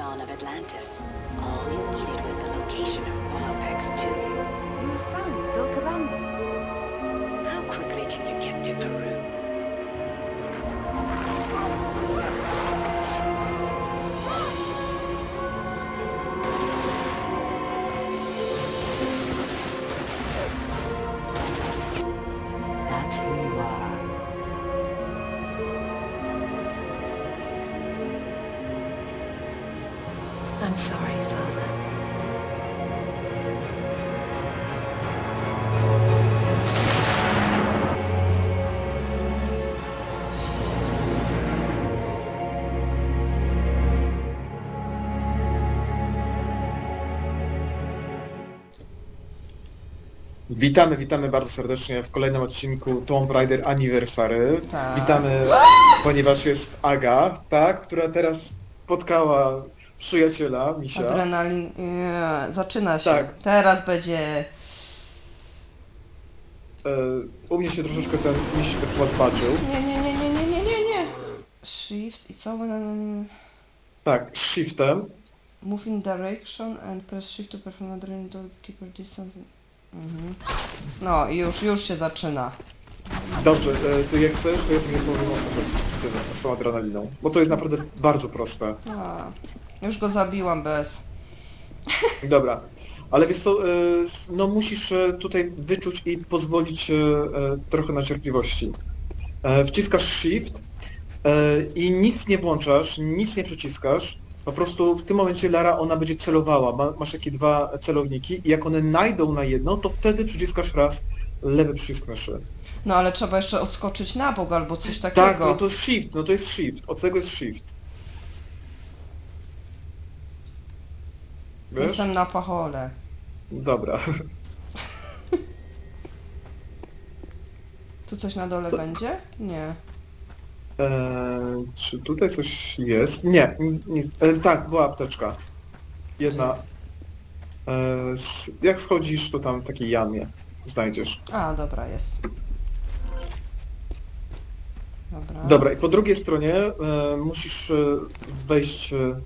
Dawn of Atlantis. All you needed was the location of Quapex 2. You found Vilcabamba. How quickly can you get to Peru? Witamy, witamy bardzo serdecznie w kolejnym odcinku Tomb Raider Anniversary. Tak. Witamy, ponieważ jest Aga, tak, która teraz spotkała przyjaciela, Misia. Adrenalin. Nie, zaczyna się. Tak. Teraz będzie. E, u mnie się troszeczkę ten miś chyba zbaczył. Nie, nie, nie, nie, nie, nie, nie, nie. Shift i co? Tak, z shiftem. Move in direction and press shift to perform adrenaline to keep your distance. Mhm. No, już, już się zaczyna. Dobrze, e, ty jak chcesz, to ja nie powiem o co chodzi z tym, z tą adrenaliną. Bo to jest naprawdę bardzo proste. A, już go zabiłam bez. Dobra, ale wiesz co, e, s- no musisz e, tutaj wyczuć i pozwolić e, e, trochę na cierpliwości. E, Wciskasz Shift e, i nic nie włączasz, nic nie przyciskasz. Po prostu w tym momencie Lara ona będzie celowała. Ma, masz takie dwa celowniki i jak one najdą na jedno, to wtedy przyciskasz raz lewy przycisk myszy. No ale trzeba jeszcze odskoczyć na bok albo coś takiego. Tak, no to Shift, no to jest Shift. Od tego jest Shift. Wiesz? Jestem na pachole. Dobra. Tu coś na dole będzie? Nie. Eee, czy tutaj coś jest? Nie, nic. E, tak, była apteczka. Jedna. E, s- jak schodzisz, to tam w takiej jamie znajdziesz. A, dobra, jest. Dobra. Dobra, i po drugiej stronie e, musisz e, wejść e,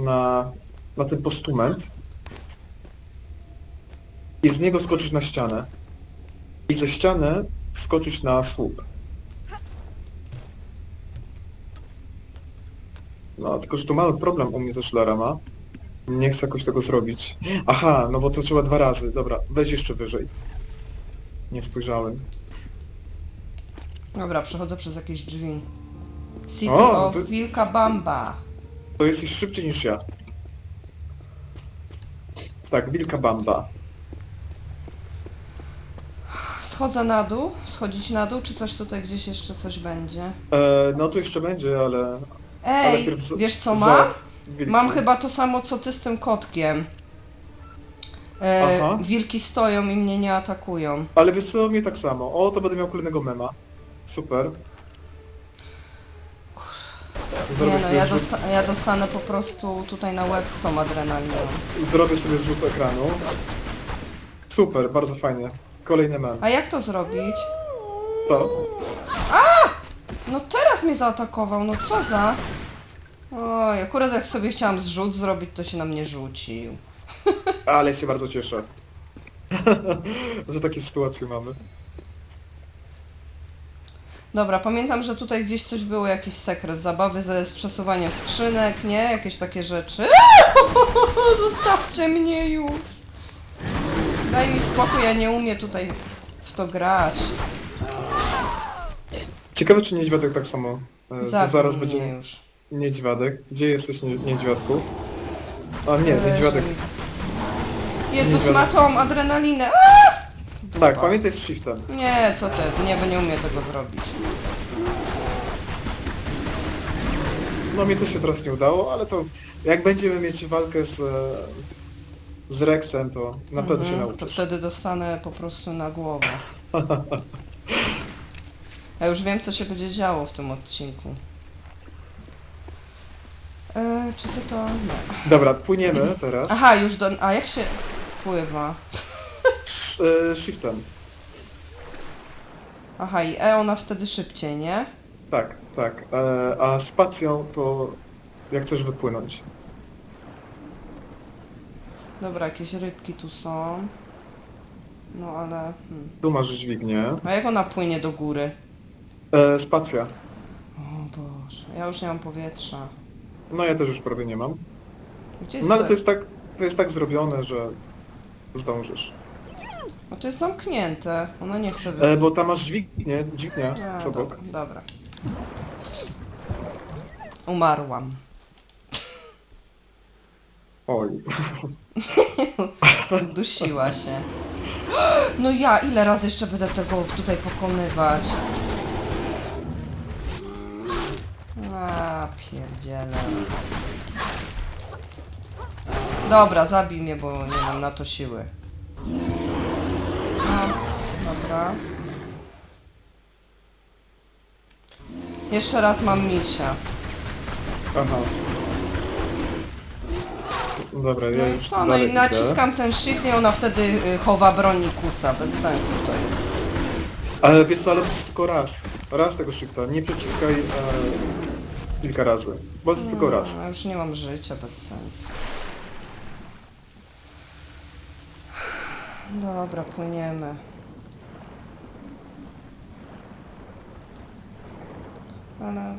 na, na ten postument i z niego skoczyć na ścianę. I ze ściany skoczyć na słup. No, tylko że tu mały problem u mnie też Lara ma. Nie chcę jakoś tego zrobić. Aha, no bo to trzeba dwa razy. Dobra, weź jeszcze wyżej. Nie spojrzałem. Dobra, przechodzę przez jakieś drzwi. City O, of to- Wilka Bamba. To jesteś szybciej niż ja. Tak, Wilka Bamba. Schodzę na dół. Schodzić na dół, czy coś tutaj gdzieś jeszcze coś będzie? E, no to jeszcze będzie, ale... Ej, pierw z- wiesz co mam? załatw wilki. Mam chyba to samo co ty z tym kotkiem. E, Aha. wilki stoją i mnie nie atakują. Ale wiesz co, mnie tak samo. O, to będę miał kolejnego mema. Super. Zrobię, Nie no, sobie ja, zrzut, dosta ja dostanę po prostu tutaj na łeb z tą adrenaliną. zrobię sobie zrzut ekranu. Super, bardzo fajnie. Kolejny mem. A jak to zrobić? To. No teraz mnie zaatakował, no co za... Oj, akurat jak sobie chciałam zrzut zrobić, to się na mnie rzucił. Ale się bardzo cieszę. że takie sytuacje mamy. Dobra, pamiętam, że tutaj gdzieś coś było, jakiś sekret, zabawy ze, z przesuwaniem skrzynek, nie? Jakieś takie rzeczy. Zostawcie mnie już! Daj mi spokój, ja nie umiem tutaj w to grać. Ciekawe, czy niedźwiadek tak samo. E, to zaraz mnie będzie już. niedźwiadek. Gdzie jesteś, nie- niedźwiadku? O nie, Leży. niedźwiadek. Jezus, Niedźwiadek. ma tą adrenalinę! Aaa! Dupa. Tak, pamiętaj z shiftem. Nie, co ty, nie, bo nie umiem tego zrobić. No mnie to się teraz nie udało, ale to jak będziemy mieć walkę z, e, z Rexem, to na pewno się Mhm, To nauczysz. wtedy dostanę po prostu na głowę. Ja już wiem, co się będzie działo w tym odcinku. E, czy ty to... Nie. Dobra, płyniemy teraz. Aha, już do... A jak się pływa? Sz, e, shiftem. Aha, i E ona wtedy szybciej, nie? Tak, tak. E, a spacją to jak chcesz wypłynąć. Dobra, jakieś rybki tu są. No ale... Hmm. Tu masz dźwignię. A jak ona płynie do góry? E, spacja. O Boże, ja już nie mam powietrza. No ja też już prawie nie mam. Gdzie jest No ale to jest tak, to jest tak zrobione, że zdążysz. No to jest zamknięte. Ona nie chce wyjść. E, bo tam masz dźwignię, dźwignię, A, co dobra, bok. dobra. Umarłam. Oj. Dusiła się. No ja, ile razy jeszcze będę tego tutaj pokonywać? A, pierdziele. Dobra, zabij mnie, bo nie mam na to siły. No, dobra. Jeszcze raz mam misia. Aha. Dobra, ja No i już co, no dalej i idę. naciskam ten shift i ona wtedy y, chowa broń i kuca. Bez sensu to jest. Ale wiesz co, ale musisz tylko raz. Raz tego shifta, nie przyciskaj e, kilka razy. Bo jest tylko raz. No, już nie mam życia, bez sensu. Dobra, płyniemy. Ale...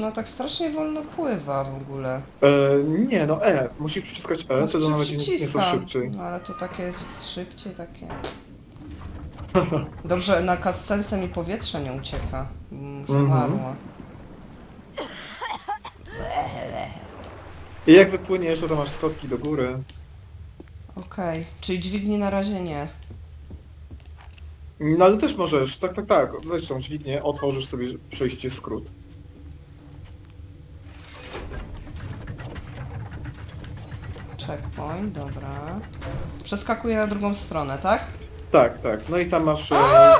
No tak strasznie wolno pływa w ogóle. E, nie, no E. Musisz przyciskać E, No wtedy przecież nieco wciskam. szybciej. No ale to takie jest szybciej, takie... Dobrze, na kascence mi powietrze nie ucieka. Już Mhm. umarła. I jak wypłyniesz, to masz schodki do góry. Okej, czyli dźwigni na razie nie. No ale też możesz, tak, tak, tak. Weź tą dźwignię, otworzysz sobie przejście skrót. Checkpoint, dobra. Przeskakuję na drugą stronę, tak? Tak, tak. No i tam masz e,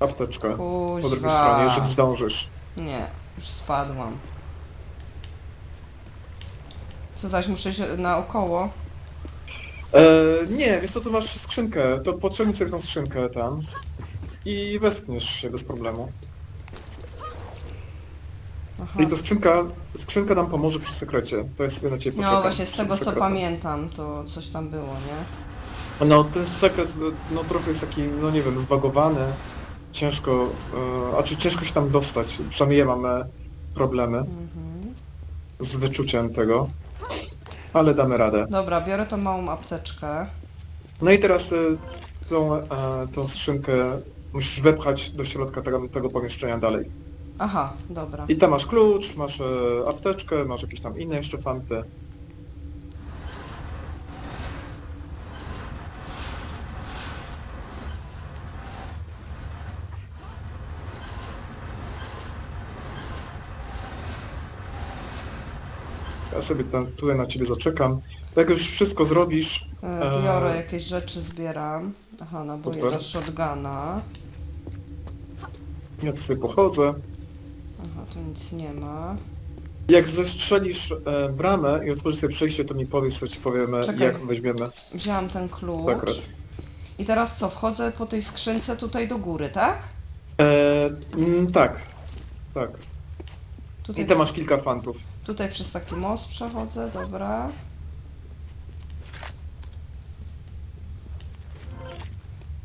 apteczkę po drugiej Kuźwa. stronie, jeżeli zdążysz. Nie, już spadłam. Co zaś, muszę iść naokoło? E, nie, wiesz co, tu masz skrzynkę, to podciągnij sobie tą skrzynkę tam i westchniesz się bez problemu. Aha. I ta skrzynka, skrzynka nam pomoże przy sekrecie. To jest sobie na ciebie poczekam. No właśnie, z przy tego co pamiętam, to coś tam było, nie? No ten sekret, no trochę jest taki, no nie wiem, zbagowany. Ciężko, e, a czy ciężko się tam dostać, przynajmniej ja mam e, problemy Mhm. z wyczuciem tego, ale damy radę. Dobra, biorę tą małą apteczkę. No i teraz e, tą, e, tą skrzynkę musisz wepchać do środka tego, tego pomieszczenia dalej. Aha, dobra. I tam masz klucz, masz e, apteczkę, masz jakieś tam inne jeszcze fanty. Ja sobie tutaj na ciebie zaczekam. Jak już wszystko zrobisz, E, Biorę Eee. jakieś rzeczy, zbieram. Aha, naboje Super. do shotguna. ja sobie pochodzę. Aha, tu nic nie ma. Jak zestrzelisz e, bramę i otworzysz sobie przejście, to mi powiedz, co ci powiemy, Czekaj. jak weźmiemy Wzięłam ten klucz. sekret. I teraz co, wchodzę po tej skrzynce tutaj do góry, tak? E, mm, tak, tak. Tutaj, I tam masz kilka fantów. tutaj przez taki most przechodzę, dobra.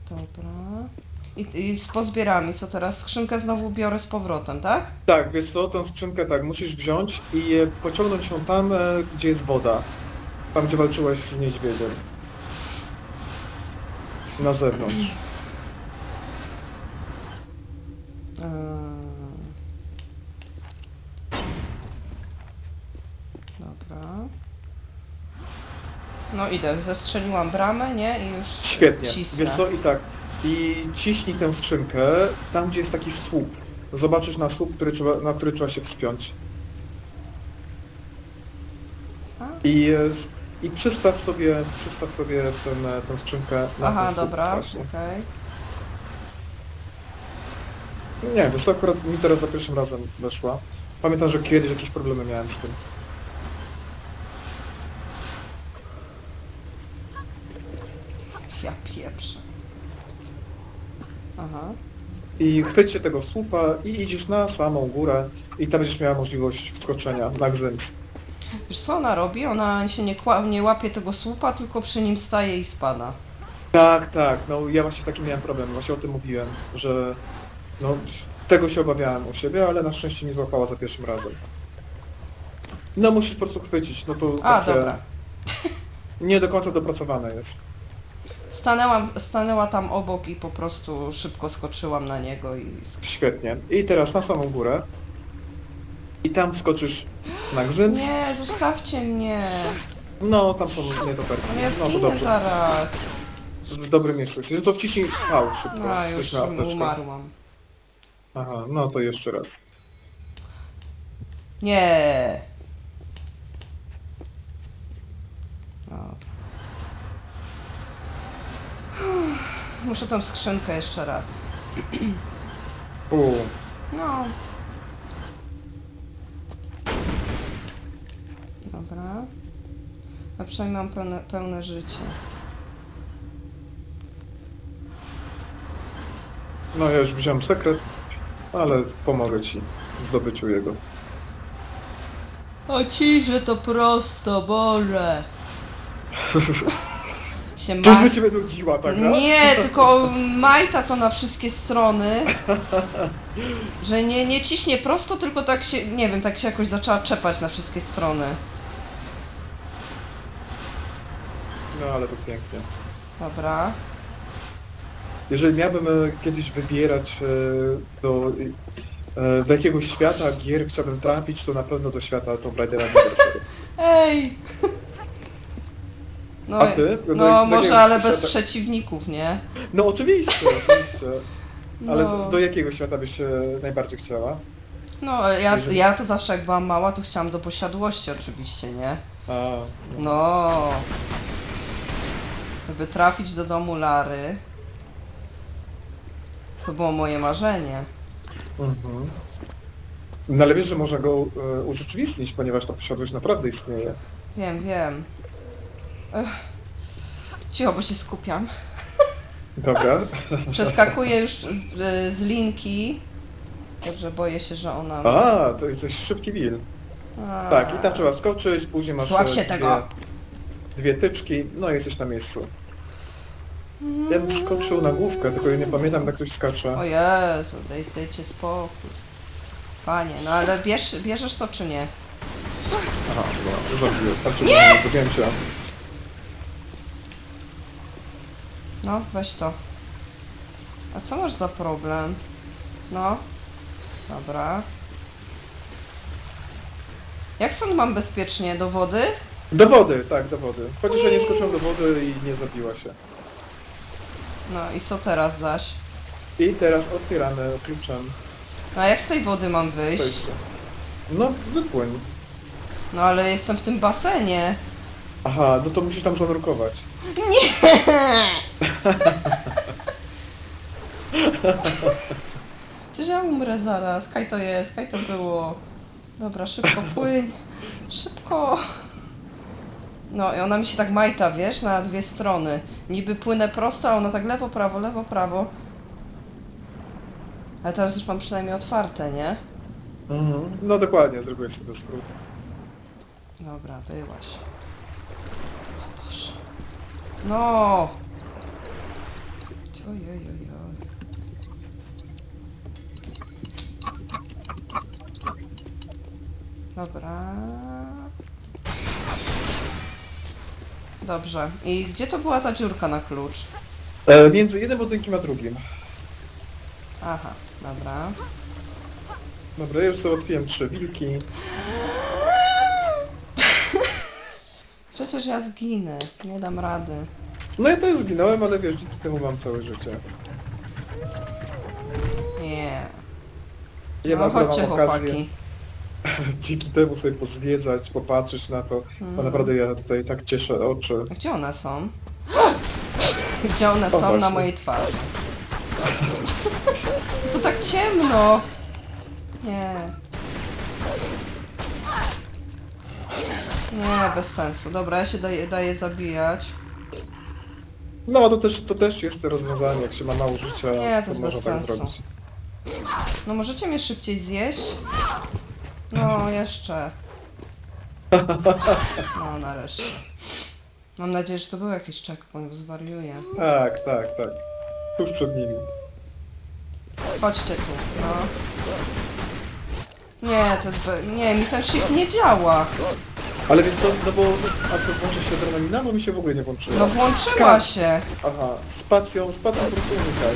Dobra. I, I z pozbierami, co teraz? Skrzynkę znowu biorę z powrotem, tak? Tak, wiesz co, tą skrzynkę tak, musisz wziąć i e, pociągnąć ją tam, e, gdzie jest woda. Tam, gdzie walczyłaś z niedźwiedziem. Na zewnątrz. Eee. Dobra. No idę, zestrzeliłam bramę, nie? I już Świetnie. cisnę. Wiesz co, i tak. I ciśnij tę skrzynkę tam, gdzie jest taki słup. Zobaczysz na słup, który trzeba, na który trzeba się wspiąć. A? I, e, s- i przystaw sobie, przystaw sobie ten, e, tę skrzynkę na Aha, ten słup dobra, właśnie. okej. Nie, wiesz co, akurat mi teraz za pierwszym razem weszła. Pamiętam, że kiedyś jakieś problemy miałem z tym. Pieprzę. Aha. i chwyć się tego słupa i idziesz na samą górę i tam będziesz miała możliwość wskoczenia na Gzyms. Wiesz co ona robi? Ona się nie, kła- nie łapie tego słupa, tylko przy nim staje i spada. Tak, tak, no ja właśnie taki miałem problem, właśnie o tym mówiłem, że no tego się obawiałem u siebie, ale na szczęście nie złapała za pierwszym razem. No musisz po prostu chwycić, no to A, takie dobra. nie do końca dopracowane jest. Stanęłam, stanęła tam obok i po prostu szybko skoczyłam na niego i... Świetnie. I teraz na samą górę. I tam skoczysz na Gzyms. Nie, zostawcie mnie! No, tam są nietoperki. No ja No to zginę dobrze. zaraz. W dobrym miejscu jesteś. No to wciśnij V szybko. No, Weź już na apteczkę. umarłam. Aha, no to jeszcze raz. Nie. Muszę tą skrzynkę jeszcze raz. U, No. Dobra. A przynajmniej mam pełne, pełne życie. no ja już wziąłem sekret, ale pomogę ci w zdobyciu jego. O ci, że to prosto, Boże! się ma... Czyżby ciebie nudziła ta gra? Nie, tylko majta to na wszystkie strony. Że nie, nie ciśnie prosto, tylko tak się, nie wiem, tak się jakoś zaczęła czepać na wszystkie strony. No ale to pięknie. Dobra. Jeżeli miałbym e, kiedyś wybierać e, do, e, do jakiegoś świata gier chciałbym trafić, to na pewno do świata Tomb Raidera Anniversary. Ej! No, A ty? Do- no do może, ale bez świata- przeciwników, nie? No oczywiście, oczywiście. Ale No. do, do jakiego świata byś najbardziej chciała? No, ja, Jeżeli- ja to zawsze jak byłam mała, to chciałam do posiadłości oczywiście, nie? A, No. Żeby trafić do domu Lary. To było moje marzenie. Mhm. No ale wiesz, że można go e, urzeczywistnić, ponieważ ta posiadłość naprawdę istnieje. Wiem, wiem. Cicho, bo się skupiam. Dobra. Przeskakuję już z, z linki. Dobrze, boję się, że ona... A, to jesteś szybki Bill. A. Tak, i tam trzeba skoczyć, później masz Złap e, się dwie, tego. dwie tyczki, no i jesteś na miejscu. Ja bym skoczył na główkę, tylko ja nie pamiętam jak ktoś skacze. O Jezu, daj, dajcie spokój. Panie, no ale bierz, bierzesz to czy nie? Aha, no, zabiję. Znaczy, nie! Zabiłem cię. No, weź to. A co masz za problem? No. Dobra. Jak stąd mam bezpiecznie? Do wody? Do wody, tak, do wody. Chociaż ja nie skoczyłem do wody i nie zabiła się. No i co teraz zaś? I teraz otwieramy kluczem No a jak z tej wody mam wyjść? wejście. No, wypłyń. No ale jestem w tym basenie. Aha, no to musisz tam zanurkować. Czyż ja umrę zaraz? Kaj to jest? Kaj to było? Dobra, szybko płyń. Szybko. No i ona mi się tak majta, wiesz, na dwie strony. Niby płynę prosto, a ona tak lewo, prawo, lewo, prawo. Ale teraz już mam przynajmniej otwarte, nie? Mhm. No dokładnie, zrobiłeś sobie skrót. Dobra, wyłaś. O Boże. No! Ojojojoj. Dobra. Dobrze. I gdzie to była ta dziurka na klucz? E, między jednym budynkiem a drugim. Aha, dobra. Dobra, ja już sobie otwiłem trzy wilki. Przecież ja zginę. Nie dam rady. No ja też zginąłem, ale wiesz, dzięki temu mam całe życie. Nie. Ja No mam, ja chodźcie mam okazję chłopaki. dzięki temu sobie pozwiedzać, popatrzeć na to. Bo Mhm. naprawdę ja tutaj tak cieszę oczy. A Gdzie one są? Gdzie one są na właśnie. mojej twarzy? To tak ciemno! Nie. Nie, bez sensu. Dobra, ja się daję, daję zabijać. No to też, to też jest rozwiązanie, jak się ma mało życia, Nie, to jest bez można tak sensu. zrobić. No możecie mnie szybciej zjeść? No, jeszcze. No, nareszcie. Mam nadzieję, że to był jakiś checkpoint, bo zwariuję. Tak, tak, tak. Tuż przed nimi. Chodźcie tu, no. Nie, to jest... Be... Nie, mi ten shift nie działa. Ale wiesz co, no bo... A co, włączy się adrenalina? Bo mi się w ogóle nie włączyła. No włączyła Skacz. się. Aha, spacją, spacją po prostu unikaj.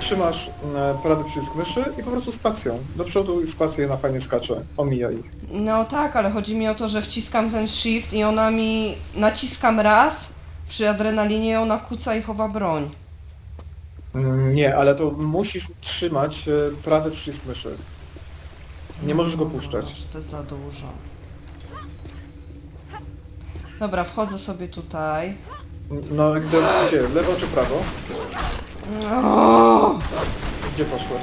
Trzymasz e, prawy przycisk myszy i po prostu spacją. Do przodu i spacja na fajnie skacze. Omija ich. No tak, ale chodzi mi o to, że wciskam ten shift i ona mi... Naciskam raz przy adrenalinie ona kuca i chowa broń. Mm, Nie, ale to musisz trzymać e, prawy przycisk myszy. Nie możesz go puszczać. Boże, To jest za dużo. Dobra, wchodzę sobie tutaj. No, gdzie, gdzie? Lewo czy prawo? O! Gdzie poszłaś?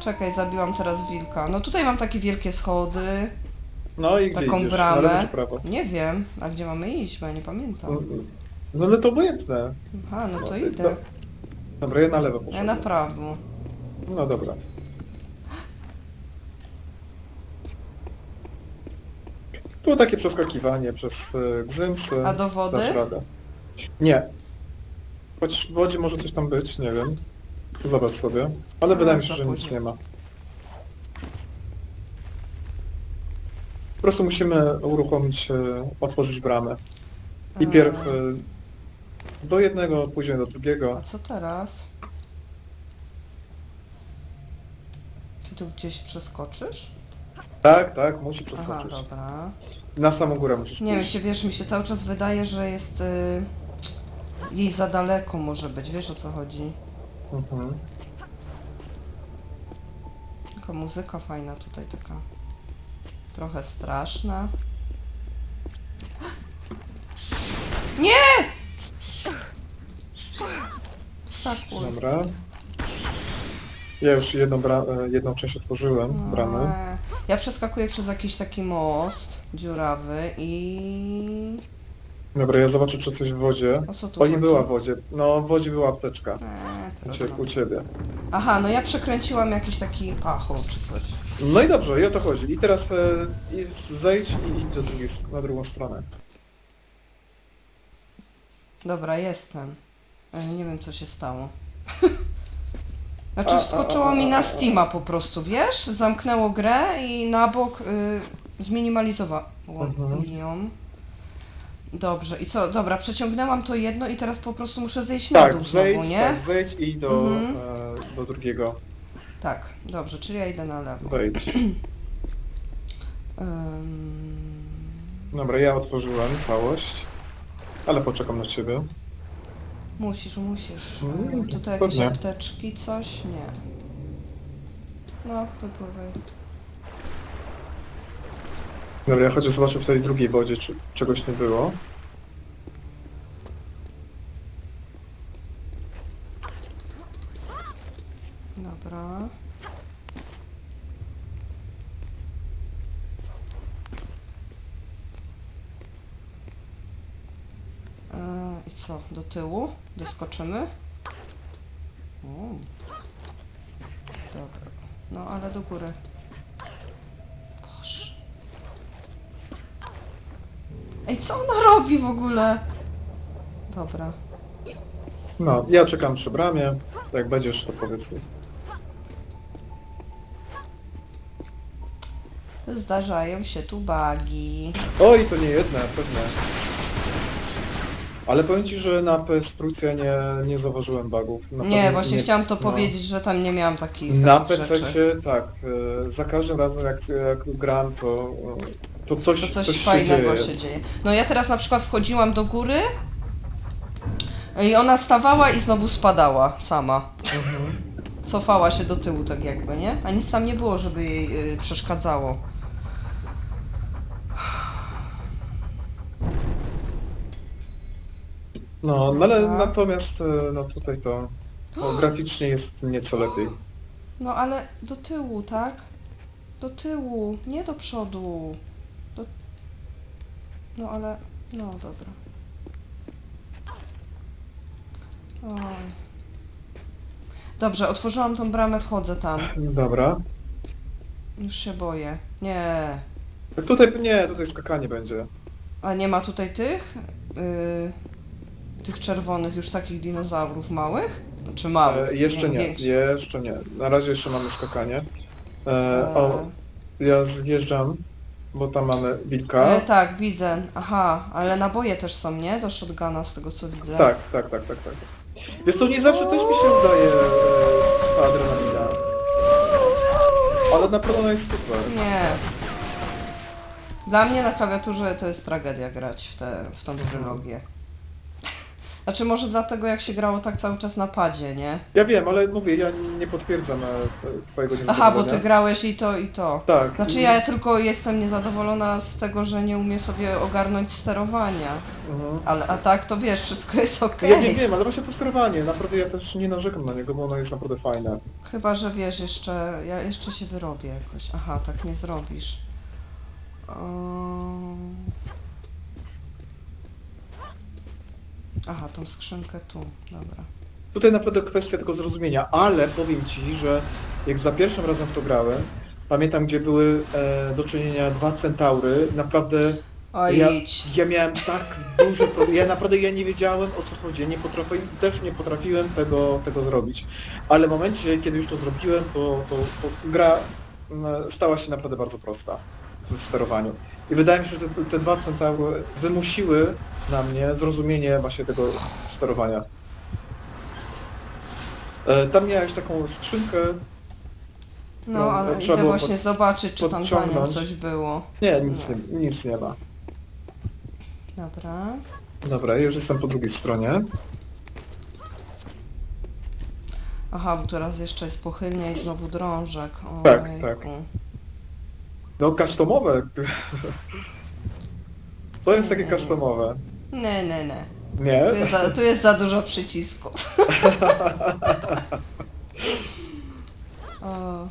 Czekaj, zabiłam teraz wilka. No tutaj mam takie wielkie schody. No i gdzie Taką idziesz? bramę. Na lewo czy prawo? Nie wiem, a gdzie mamy iść, bo ja nie pamiętam. No ale to obojętne. Aha, no to No, idę. do- Dobra, ja na lewo Ja poszedłem. na prawo. No dobra. Tu takie przeskakiwanie przez e, gzymsy. A do wody? Dasz radę. Nie. Choć w wodzie może coś tam być, nie wiem. Zobacz sobie. Ale No, wydaje mi się, że nic nie ma. Po prostu musimy uruchomić, e, otworzyć bramę. I A. pierw e, do jednego, później do drugiego. A co teraz? Ty tu gdzieś przeskoczysz? Tak, tak, musi Aha, przeskoczyć. dobra. Na samą górę musisz Nie wiem, pójść. się wiesz, mi się cały czas wydaje, że jest y, jej za daleko może być, wiesz o co chodzi? Mhm. Taka muzyka fajna tutaj, taka trochę straszna. Nie! Skakuj. Dobra. Ja już jedną, bra- e, jedną część otworzyłem, bramę. Eee, Ja przeskakuję przez jakiś taki most dziurawy i... Dobra, ja zobaczę, czy coś w wodzie. O co tu O, nie chodzi? była w wodzie. No, w wodzie była apteczka. Eee, U, cie- u ciebie. Aha, no ja przekręciłam jakiś taki pachą czy coś. No i dobrze, i o to chodzi. I teraz e, i zejdź i idź do drugiej, na drugą stronę. Dobra, jestem. E, Nie wiem, co się stało. Znaczy, A, wskoczyło a, a, mi na. Steama po prostu, wiesz? Zamknęło grę i na bok y, zminimalizowało Mhm. ją. Dobrze, i co? Dobra, przeciągnęłam to jedno i teraz po prostu muszę zejść na Tak, dół zejdź, znowu, nie? tak, zejdź i do, Mhm. e, do drugiego. Tak, dobrze, czyli ja idę na lewo. Wejdź. Ym, Dobra, ja otworzyłem całość. Ale poczekam na ciebie. Musisz, musisz. Mm, Tutaj jakieś pewnie. apteczki, coś? Nie. No, wypływaj. Dobra, ja chodzę zobaczę w tej drugiej wodzie, czy czegoś nie było. Dobra. Eee, I co, do tyłu? Doskoczymy? Dobra. No ale do góry. Boże. Ej, co ona robi w ogóle? Dobra. No, ja czekam przy bramie. Jak będziesz, to powiedz mi. Zdarzają się tu bagi. Oj, to nie jedne, pewnie. Ale powiem ci, że na PS Trójce nie, nie zauważyłem bugów. Na Nie, pewno właśnie chciałam to no. powiedzieć, że tam nie miałam takich, Na takich PC tak, e, za każdym razem jak, jak gram, to, e, to coś, To coś, fajnego się dzieje. No ja teraz na przykład wchodziłam do góry i ona stawała i znowu spadała sama. Mhm. Cofała się do tyłu tak jakby, nie? A nic tam nie było, żeby jej y, przeszkadzało. No, no ale natomiast e, no tutaj to no, graficznie jest nieco lepiej. No ale do tyłu, tak? Do tyłu, nie do przodu. Do... No ale... No dobra. Oj. Dobrze, otworzyłam tą bramę, wchodzę tam. Dobra. Już się boję. Nie. Tutaj, nie, tutaj skakanie będzie. A nie ma tutaj tych? Yy, tych czerwonych już takich dinozaurów małych? Czy małych? E, jeszcze nie, większych. jeszcze nie. Na razie jeszcze mamy skakanie. E, o, ja zjeżdżam, bo tam mamy wilka. E, tak, widzę. Aha, ale naboje też są, nie? Do shotguna z tego co widzę. Tak, tak, tak, tak, tak. Wiesz co, nie zawsze też mi się udaje e, ta adrenalina. Ale na pewno ona jest super. Nie. Dla mnie na klawiaturze to jest tragedia grać w, te, w tą trylogię. Znaczy może dlatego jak się grało tak cały czas na padzie, nie? Ja wiem, ale mówię, ja nie potwierdzam e, twojego Aha, niezadowolenia. bo ty grałeś i to i to. Tak. Znaczy ja tylko jestem niezadowolona z tego, że nie umiem sobie ogarnąć sterowania. Mhm. Ale a tak to wiesz, wszystko jest okej. Ja wiem, wiem, ale właśnie to sterowanie, naprawdę ja też nie narzekam na niego, bo ono jest naprawdę fajne. Chyba, że wiesz, jeszcze. Ja jeszcze się wyrobię jakoś. Aha, tak nie zrobisz. Um... Aha, tą skrzynkę tu, dobra. Tutaj naprawdę kwestia tylko zrozumienia, ale powiem Ci, że jak za pierwszym razem w to grałem, pamiętam gdzie były e, do czynienia dwa centaury, naprawdę Oj, ja, idź. ja miałem tak duży problem, ja naprawdę ja nie wiedziałem o co chodzi, ja nie potrafiłem, też nie potrafiłem tego, tego zrobić, ale w momencie kiedy już to zrobiłem, to, to, to gra stała się naprawdę bardzo prosta w sterowaniu. I wydaje mi się, że te, te dwa centaury wymusiły na mnie zrozumienie właśnie tego sterowania. E, Tam miałeś taką skrzynkę. No, no, ale trzeba idę było właśnie pod- zobaczyć, czy tam za nią podciągnąć. coś było. Nie, nic nie, nic nie ma. Dobra. Dobra, już jestem po drugiej stronie. Aha, bo teraz jeszcze jest pochylnia i znowu drążek. Tak, Ojejku. tak. No, customowe. To jest takie customowe. Nie, nie, nie. Nie? Tu jest za, tu jest za dużo przycisków. o,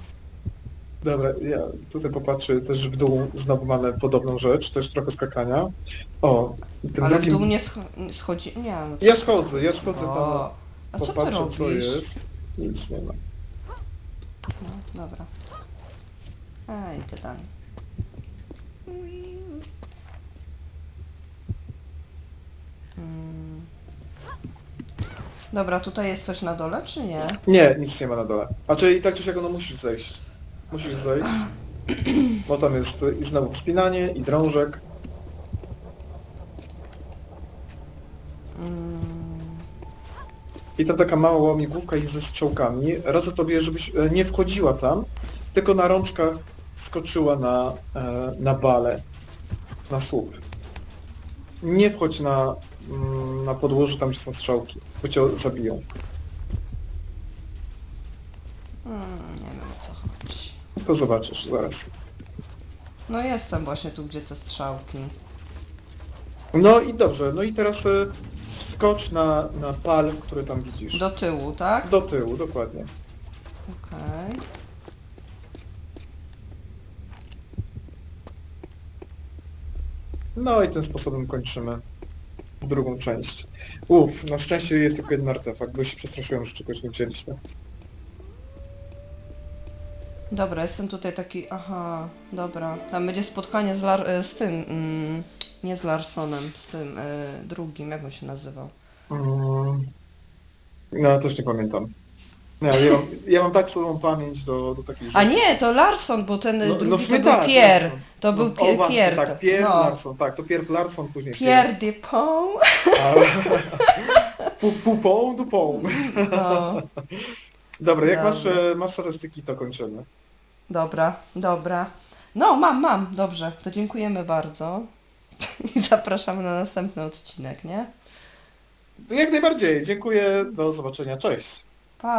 Dobra, ja tutaj popatrzę też w dół, znowu mamy podobną rzecz, też trochę skakania. O, tym ale w drugim... dół nie scho- schodzi. Nie, no Ja schodzę, ja schodzę tam, O, A co ty popatrzę robisz? co jest. Nic nie ma. No, dobra. A, idę dalej. Mm. Dobra, tutaj jest coś na dole, czy nie? Nie, nic nie ma na dole. A czyli tak czy siak no musisz zejść. Musisz zejść. Bo tam jest i znowu wspinanie, i drążek. I tam taka mała łamigłówka jest ze strzałkami. Radzę tobie, żebyś e, nie wchodziła tam, tylko na rączkach skoczyła na, e, na balę, na słup. Nie wchodź na, mm, na podłoże tam, gdzie są strzałki, bo cię zabiją. Mm, nie wiem o co chodzi. To zobaczysz zaraz. No jestem właśnie tu, gdzie te strzałki. No i dobrze, no i teraz e, skocz na, na pal, który tam widzisz. Do tyłu, tak? Do tyłu, dokładnie. Okej. No i tym sposobem kończymy drugą część. Uff, na szczęście jest tylko jeden artefakt, bo się przestraszyłem, że czegoś nie wzięliśmy. Dobra, jestem tutaj taki... Aha, dobra. Tam będzie spotkanie z, Lar... z tym... Mm, nie z Larsonem, z tym e, drugim, jak on się nazywał? Mm. No, też nie pamiętam. Nie, ja mam, ja mam tak słabą pamięć do, do takich rzeczy. A nie, to Larson, bo ten No- drugi no w to sumie był tak, Pierre. Larson. To No, był o Pier, właśnie, Pierre. tak, Pierre no. Larson, tak, to Pierre Larson, później Pierre Dupont. A, pu- Pupą, dupą. No. Dobra, jak Dobra. masz, e, masz statystyki, to kończymy. Dobra, dobra. No, mam, mam, dobrze. To dziękujemy bardzo. I zapraszamy na następny odcinek, nie? Jak najbardziej, dziękuję, do zobaczenia, cześć. Pa!